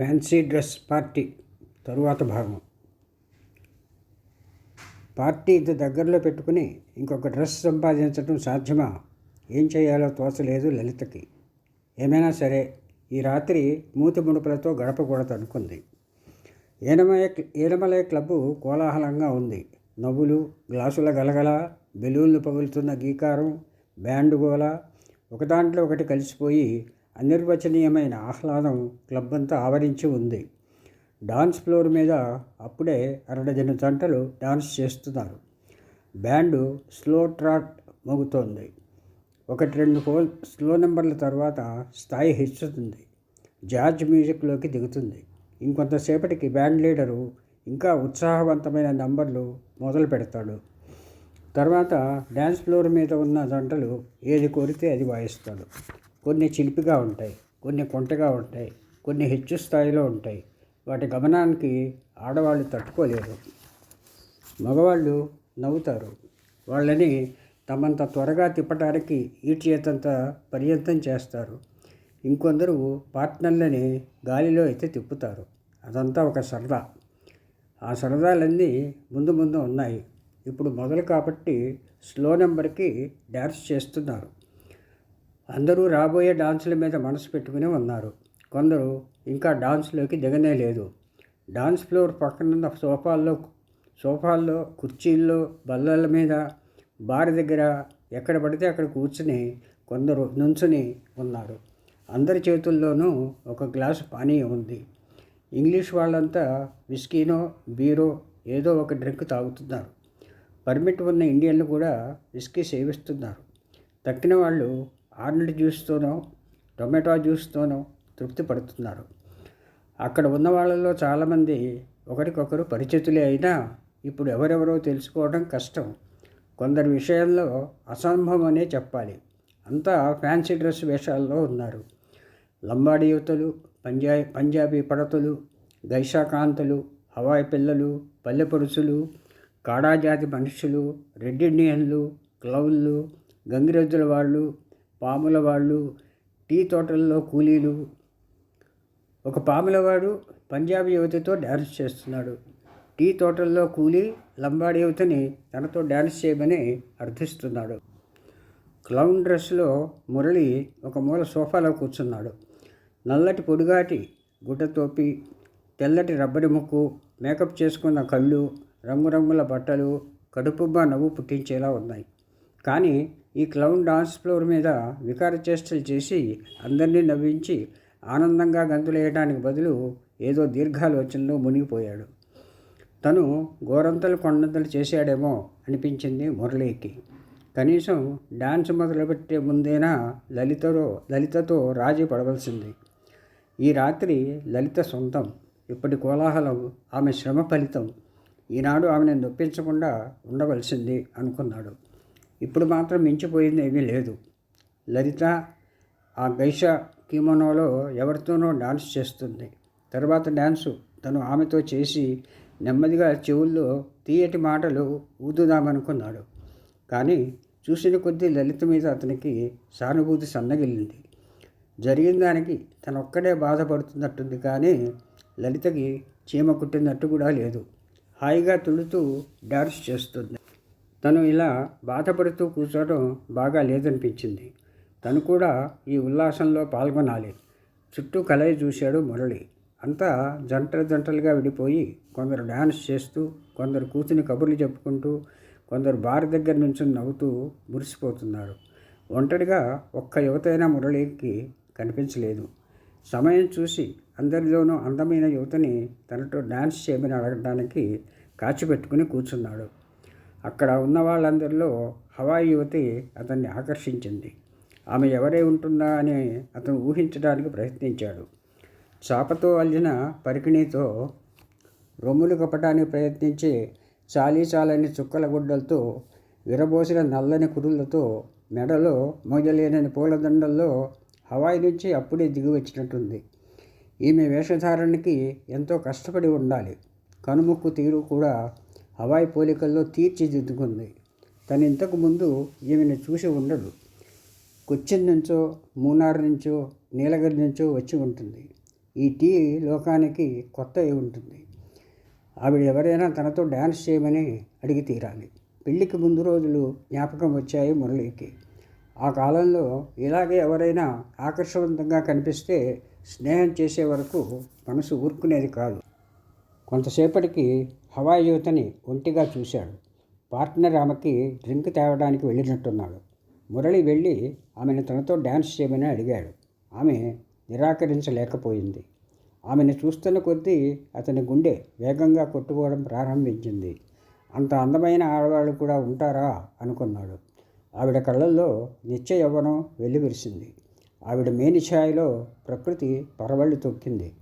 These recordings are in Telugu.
ఫ్యాన్సీ డ్రెస్ పార్టీ తరువాత భాగం. పార్టీ ఇంత దగ్గరలో పెట్టుకుని ఇంకొక డ్రెస్ సంపాదించడం సాధ్యమా? ఏం చేయాలో తోచలేదు లలితకి. ఏమైనా సరే ఈ రాత్రి మూతి ముడుపులతో గడపకూడదు అనుకుంది. ఏనమయ ఏనమలయ క్లబ్బు కోలాహలంగా ఉంది. నవ్వులు గ్లాసుల గలగల బెలూన్లు పగులుతున్న గీకారం బ్యాండ్ గోల ఒకదాంట్లో ఒకటి కలిసిపోయి అనిర్వచనీయమైన ఆహ్లాదం క్లబ్ అంతా ఆవరించి ఉంది. డాన్స్ ఫ్లోర్ మీద అప్పుడే అరడజన జంటలు డాన్స్ చేస్తున్నారు. బ్యాండు స్లో ట్రాట్ మోగుతోంది. ఒకటి రెండు హోల్ స్లో నెంబర్ల తర్వాత స్థాయి హెచ్చుతుంది. జార్జ్ మ్యూజిక్లోకి దిగుతుంది. ఇంకొంతసేపటికి బ్యాండ్ లీడరు ఇంకా ఉత్సాహవంతమైన నంబర్లు మొదలు పెడతాడు. తర్వాత డ్యాన్స్ ఫ్లోర్ మీద ఉన్న జంటలు ఏది కోరితే అది వాయిస్తాడు. కొన్ని చిలిపిగా ఉంటాయి కొన్ని కుంటగా ఉంటాయి కొన్ని హెచ్చు స్థాయిలో ఉంటాయి. వాటి గమనానికి ఆడవాళ్ళు తట్టుకోలేరు. మగవాళ్ళు నవ్వుతారు. వాళ్ళని తమంత త్వరగా తిప్పడానికి ఈ పర్యంతం చేస్తారు. ఇంకొందరు పార్ట్నర్లని గాలిలో అయితే తిప్పుతారు. అదంతా ఒక సరదా. ఆ సరదాలన్నీ ముందు ముందు ఉన్నాయి. ఇప్పుడు మొదలు కాబట్టి స్లో నెంబర్కి డ్యాన్స్ చేస్తున్నారు. అందరూ రాబోయే డాన్సుల మీద మనసు పెట్టుకుని ఉన్నారు. కొందరు ఇంకా డాన్స్లోకి దిగనే లేదు. డాన్స్ ఫ్లోర్ పక్కనున్న సోఫాల్లో సోఫాల్లో కుర్చీల్లో బల్లల మీద బార్ దగ్గర ఎక్కడ పడితే అక్కడ కూర్చుని కొందరు నుంచుని ఉన్నారు. అందరి చేతుల్లోనూ ఒక గ్లాసు పానీయం ఉంది. ఇంగ్లీష్ వాళ్ళంతా విస్కీనో బీరో ఏదో ఒక డ్రింక్ తాగుతున్నారు. పర్మిట్ ఉన్న ఇండియన్లు కూడా విస్కీ సేవిస్తున్నారు. తక్కిన వాళ్ళు ఆరెంజ్ జ్యూస్తోనో టొమాటో జ్యూస్తోనో తృప్తి పడుతున్నారు. అక్కడ ఉన్న వాళ్ళలో చాలామంది ఒకరికొకరు పరిచితులే అయినా ఇప్పుడు ఎవరెవరో తెలుసుకోవడం కష్టం. కొందరి విషయంలో అసంభవం అనే చెప్పాలి. అంతా ఫ్యాన్సీ డ్రెస్ వేషాల్లో ఉన్నారు. లంబాడి యువతలు పంజా పంజాబీ పడతలు గైషాకాంతలు హవాయి పిల్లలు పల్లె కాడాజాతి మనుషులు రెడ్ ఇండియన్లు క్లౌన్లు గంగిరెద్దుల వాళ్ళు పాముల వాళ్ళు టీ తోటల్లో కూలీలు. ఒక పాములవాడు పంజాబీ యువతితో డ్యాన్స్ చేస్తున్నాడు. టీ తోటల్లో కూలీ లంబాడి యువతిని తనతో డ్యాన్స్ చేయమని అర్థిస్తున్నాడు. క్లౌన్ డ్రెస్లో మురళి ఒక మూల సోఫాలో కూర్చున్నాడు. నల్లటి పొడుగాటి గుడ్డతోపి తెల్లటి రబ్బరి ముక్కు మేకప్ చేసుకున్న కళ్ళు రంగురంగుల బట్టలు కడుపుబ్బా నవ్వు పుట్టించేలా ఉన్నాయి. కానీ ఈ క్లౌన్ డాన్స్ ఫ్లోర్ మీద వికార చేష్టలు చేసి అందరినీ నవ్వించి ఆనందంగా గంతులేయడానికి బదులు ఏదో దీర్ఘాలోచనలో మునిగిపోయాడు. తను గోరంతలు కొండంతలు చేశాడేమో అనిపించింది మురళీకి. కనీసం డాన్స్ మొదలుపెట్టే ముందేనా లలితలో లలితతో రాజీ పడవలసింది. ఈ రాత్రి లలిత సొంతం ఇప్పటి కోలాహలం ఆమె శ్రమ ఫలితం. ఈనాడు ఆమెను నొప్పించకుండా ఉండవలసింది అనుకున్నాడు. ఇప్పుడు మాత్రం మించిపోయింది ఏమీ లేదు. లలిత ఆ గైష కిమోనోలో ఎవరితోనో డాన్స్ చేస్తుంది. తర్వాత డ్యాన్సు తను ఆమెతో చేసి నెమ్మదిగా చెవుల్లో తీయటి మాటలు ఊదుదామనుకున్నాడు. కానీ చూసిన కొద్దీ లలిత మీద అతనికి సానుభూతి సన్నగిల్లింది. జరిగిన దానికి తనొక్కడే బాధపడుతున్నట్టుంది కానీ లలితకి చీమ కుట్టినట్టు కూడా లేదు. హాయిగా తుడుతూ డాన్స్ చేస్తుంది. తను ఇలా బాధపడుతూ కూర్చోవడం బాగా లేదనిపించింది. తను కూడా ఈ ఉల్లాసంలో పాల్గొనాలి. చుట్టూ కలయి చూశాడు మురళి. అంతా జంట జంటలుగా విడిపోయి కొందరు డ్యాన్స్ చేస్తూ కొందరు కూతుని కబుర్లు చెప్పుకుంటూ కొందరు బార్ దగ్గర నుంచి నవ్వుతూ మురిసిపోతున్నారు. ఒంటరిగా ఒక్క యువతైన మురళికి కనిపించలేదు. సమయం చూసి అందరిలోనూ అందమైన యువతని తనతో డాన్స్ చేయమని అడగడానికి కాచిపెట్టుకుని కూర్చున్నాడు. అక్కడ ఉన్న వాళ్ళందరిలో హవాయి యువతి అతన్ని ఆకర్షించింది. ఆమె ఎవరై ఉంటుందా అని అతను ఊహించడానికి ప్రయత్నించాడు. చాపతో అల్లిన పరికిణీతో రొమ్ములు కప్పటానికి ప్రయత్నించి చాలీ చాలని చుక్కల గుడ్డలతో విరబోసిన నల్లని కురులతో మెడలో మోయలేనని పూలదండల్లో హవాయి నుంచి అప్పుడే దిగి వచ్చినట్టుంది. ఈమె వేషధారణకి ఎంతో కష్టపడి ఉండాలి. కనుముక్కు తీరు కూడా హవాయి పోలికల్లో తీర్చిదిద్దుకుంది. తను ఇంతకు ముందు ఈమెను చూసి ఉండదు. కొచ్చిన్ నుంచో మూనార్ నుంచో నీలగిరి నుంచో వచ్చి ఉంటుంది. ఈ టీ లోకానికి కొత్త అయి ఉంటుంది. ఆవిడ ఎవరైనా తనతో డ్యాన్స్ చేయమని అడిగి తీరాలి. పెళ్ళికి ముందు రోజులు జ్ఞాపకం వచ్చాయి మురళికి. ఆ కాలంలో ఇలాగే ఎవరైనా ఆకర్షవంతంగా కనిపిస్తే స్నేహం చేసే వరకు మనసు ఊరుకునేది కాదు. కొంతసేపటికి హవాయి యువతని ఒంటిగా చూశాడు. పార్ట్నర్ ఆమెకి డ్రింక్ తేవడానికి వెళ్ళినట్టున్నాడు. మురళి వెళ్ళి ఆమెను తనతో డ్యాన్స్ చేయమని అడిగాడు. ఆమె నిరాకరించలేకపోయింది. ఆమెను చూస్తున్న కొద్దీ అతని గుండె వేగంగా కొట్టుకోవడం ప్రారంభించింది. అంత అందమైన ఆడవాళ్ళు కూడా ఉంటారా? అనుకున్నాడు. ఆవిడ కళ్ళల్లో నిత్య యవ్వనం వెల్లివిరిసింది. ఆవిడ మేని ఛాయలో ప్రకృతి పరవళ్ళు తొక్కింది.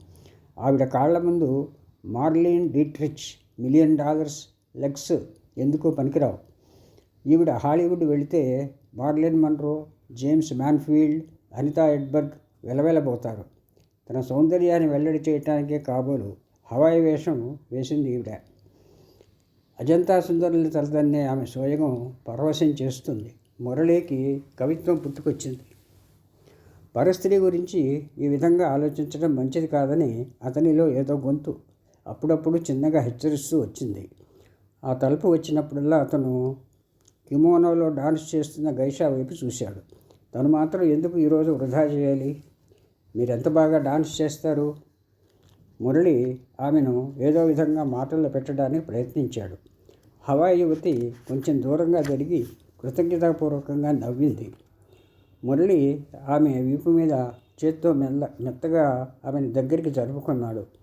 ఆవిడ కాళ్ళ ముందు Marlene Dietrich million dollars legs ఎందుకు పనికిరావు. ఈవిడ హాలీవుడ్ వెళితే Marilyn Monroe James Mansfield Anita Ekberg వెలవెలబోతారు. తన సౌందర్యాన్ని వెల్లడి చేయటానికే కాబోలు హవాయి వేషం వేసింది ఈవిడ. అజంతా సుందరులు తలదన్నే ఆమె సోయగం పరవశం చేస్తుంది. మురళికి కవిత్వం పుట్టుకొచ్చింది. పరస్త్రీ గురించి ఈ విధంగా ఆలోచించడం మంచిది కాదని అతనిలో ఏదో గొంతు. అప్పుడప్పుడు చిన్నగా హెచ్చరిస్తూ వచ్చింది. ఆ తలుపు వచ్చినప్పుడల్లా అతను కిమోనోలో డాన్స్ చేస్తున్న గైషా వైపు చూశాడు. తను మాత్రం ఎందుకు ఈరోజు వృధా చేయాలి? మీరు ఎంత బాగా డాన్స్ చేస్తారు? మురళి ఆమెను ఏదో విధంగా మాటల్లో పెట్టడానికి ప్రయత్నించాడు. హవాయి యువతి కొంచెం దూరంగా జరిగి కృతజ్ఞతాపూర్వకంగా నవ్వింది. మురళి ఆమె వీపు మీద చేత్తో మెల్ల మెత్తగా ఆమెను దగ్గరికి జరుపుకున్నాడు.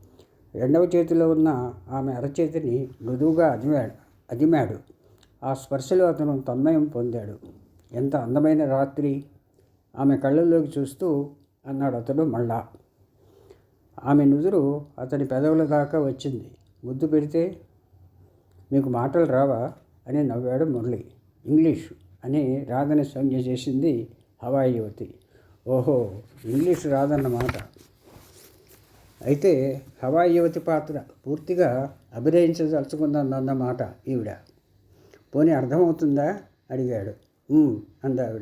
రెండవ చేతిలో ఉన్న ఆమె అరచేతిని మృదువుగా అదిమాడు అదిమాడు. ఆ స్పర్శలో అతను తన్మయం పొందాడు. ఎంత అందమైన రాత్రి! ఆమె కళ్ళల్లోకి చూస్తూ అన్నాడు అతడు మళ్ళా. ఆమె నుదురు అతని పెదవుల దాకా వచ్చింది. ముద్దు పెడితే మీకు మాటలు రావా? అని నవ్వాడు మురళి. ఇంగ్లీష్ అని రాదని సంజ్ఞ చేసింది హవాయి యువతి. ఓహో! ఇంగ్లీష్ రాదన్నమాట. అయితే హవాయి యువతి పాత్ర పూర్తిగా అభినయించదలుచుకుందన్నమాట ఈవిడ. పోనీ అర్థమవుతుందా? అడిగాడు. అందావిడ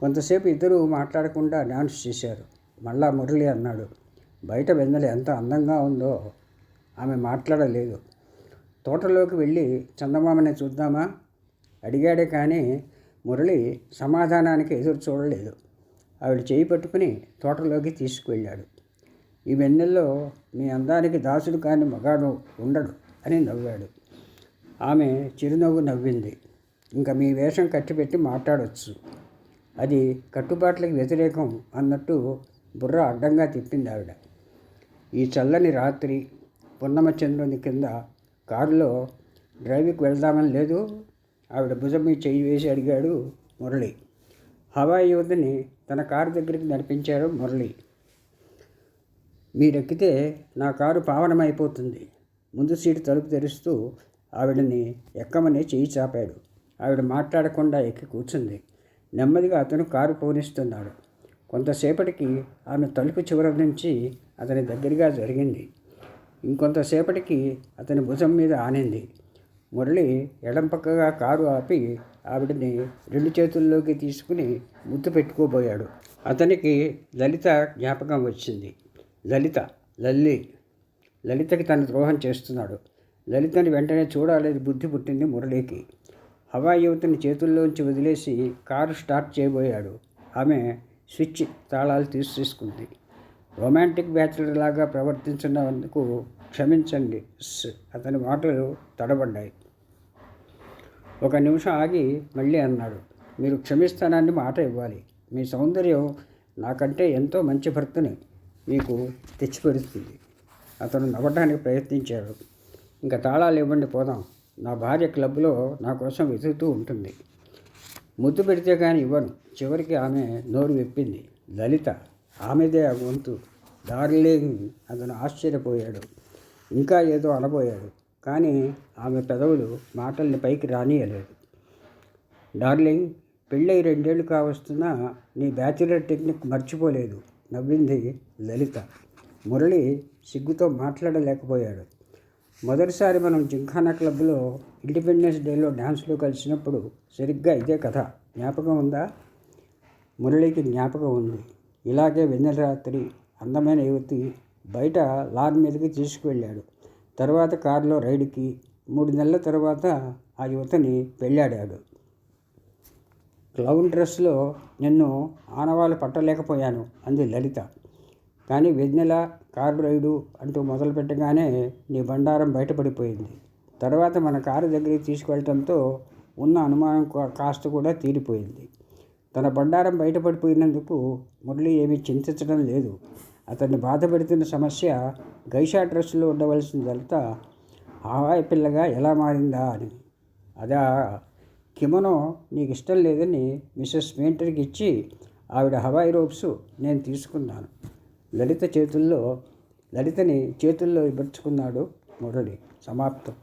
కొంతసేపు ఇద్దరు మాట్లాడకుండా డాన్స్ చేశారు. మళ్ళా మురళి అన్నాడు. బయట వెన్నెల ఎంత అందంగా ఉందో ఆమె మాట్లాడలేదు. తోటలోకి వెళ్ళి చందమామని చూద్దామా? అడిగాడే కానీ మురళి సమాధానానికి ఎదురు చూడలేదు. ఆవిడ చేయి పట్టుకుని తోటలోకి తీసుకువెళ్ళాడు. ఈ వెన్నెల్లో మీ అందానికి దాసుడు కాని మగాడు ఉండడు అని నవ్వాడు. ఆమె చిరునవ్వు నవ్వింది. ఇంకా మీ వేషం కట్టిపెట్టి మాట్లాడవచ్చు అది కట్టుబాట్లకు వ్యతిరేకం అన్నట్టు బుర్ర అడ్డంగా తిప్పింది ఆవిడ. ఈ చల్లని రాత్రి పున్నమచంద్రుని కింద కారులో డ్రైవింగ్కి వెళ్దామని లేదు? ఆవిడ భుజం మీద చెయ్యి వేసి అడిగాడు మురళి. హవాయి యువతిని తన కారు దగ్గరికి నడిపించాడు మురళి. మీరెక్కితే నా కారు పావనమైపోతుంది. ముందు సీటు తలుపు తెరుస్తూ ఆవిడని ఎక్కమని చేయి చాపాడు. ఆవిడ మాట్లాడకుండా ఎక్కి కూర్చుంది. నెమ్మదిగా అతను కారు పోనిస్తున్నాడు. కొంతసేపటికి ఆమె తలుపు చివర నుంచి అతని దగ్గరగా జరిగింది. ఇంకొంతసేపటికి అతని భుజం మీద ఆనింది. మురళి ఎడం పక్కగా కారు ఆపి ఆవిడని రెండు చేతుల్లోకి తీసుకుని ముద్దు పెట్టుకోబోయాడు. అతనికి లలిత జ్ఞాపకం వచ్చింది. లలిత లల్లి. లలితకి తన ద్రోహం చేస్తున్నాడు. లలితని వెంటనే చూడాలని బుద్ధి పుట్టింది మురళికి. హవా యువతిని చేతుల్లోంచి వదిలేసి కారు స్టార్ట్ చేయబోయాడు. ఆమె స్విచ్ తాళాలు తీసి తీసుకుంది. రొమాంటిక్ బ్యాచులర్ లాగా ప్రవర్తించినందుకు క్షమించండి అతని మాటలు తడబడ్డాయి. ఒక నిమిషం ఆగి మళ్ళీ అన్నాడు. మీరు క్షమిస్తానని మాట ఇవ్వాలి. మీ సౌందర్యం నాకంటే ఎంతో మంచి భర్తని. మీకు తెచ్చిపెడుతుంది. అతను నవ్వడానికి ప్రయత్నించాడు. ఇంకా తాళాలు ఇవ్వండి పోదాం. నా భార్య క్లబ్లో నా కోసం వెతుకుతూ ఉంటుంది. ముద్దు పెడితే కానీ ఇవ్వను. చివరికి ఆమె నోరు విప్పింది. లలిత ఆమెదే ఆ గొంతు. డార్లింగ్ అతను ఆశ్చర్యపోయాడు. ఇంకా ఏదో అనబోయాడు. కానీ ఆమె పెదవులు మాటల్ని పైకి రానియలేదు డార్లింగ్ పెళ్ళై రెండేళ్ళు కావస్తున్నా నీ బ్యాచిలర్ టెక్నిక్ మర్చిపోలేదు. నవ్వింది లలిత. మురళి సిగ్గుతో మాట్లాడలేకపోయాడు. మొదటిసారి మనం జింఖానా క్లబ్లో ఇండిపెండెన్స్ డేలో డ్యాన్స్లో కలిసినప్పుడు సరిగ్గా ఇదే కథ. జ్ఞాపకం ఉందా? మురళికి జ్ఞాపకం ఉంది. ఇలాగే వెన్నెల రాత్రి అందమైన యువతి బయట లాన్ మీదకి తీసుకువెళ్ళాడు. తర్వాత కారులో రైడ్కి మూడు నెలల తర్వాత ఆ యువతని పెళ్ళాడాడు. క్లౌన్ డ్రెస్లో నిన్ను ఆనవాళ్ళు పట్టలేకపోయాను అంది లలిత. కానీ వెన్నెల కారు రైడు అంటూ మొదలుపెట్టగానే నీ బండారం బయటపడిపోయింది. తర్వాత మన కారు దగ్గరికి తీసుకువెళ్ళటంతో ఉన్న అనుమానం కాస్త కూడా తీరిపోయింది. తన బండారం బయటపడిపోయినందుకు మురళి ఏమీ చింతించడం లేదు. అతన్ని బాధపెడుతున్న సమస్య గైషా డ్రెస్సులో ఉండవలసిన తర్వాత హవాయి పిల్లగా ఎలా మారిందా? అని. అదా కిమనో నీకు ఇష్టం లేదని మిస్సెస్ పెయింటర్కి ఇచ్చి ఆవిడ హవాయి రోప్స్ నేను తీసుకున్నాను. లలిత చేతుల్లో లలితని చేతుల్లో ఇబ్బర్చుకున్నాడు మురళి. సమాప్తం.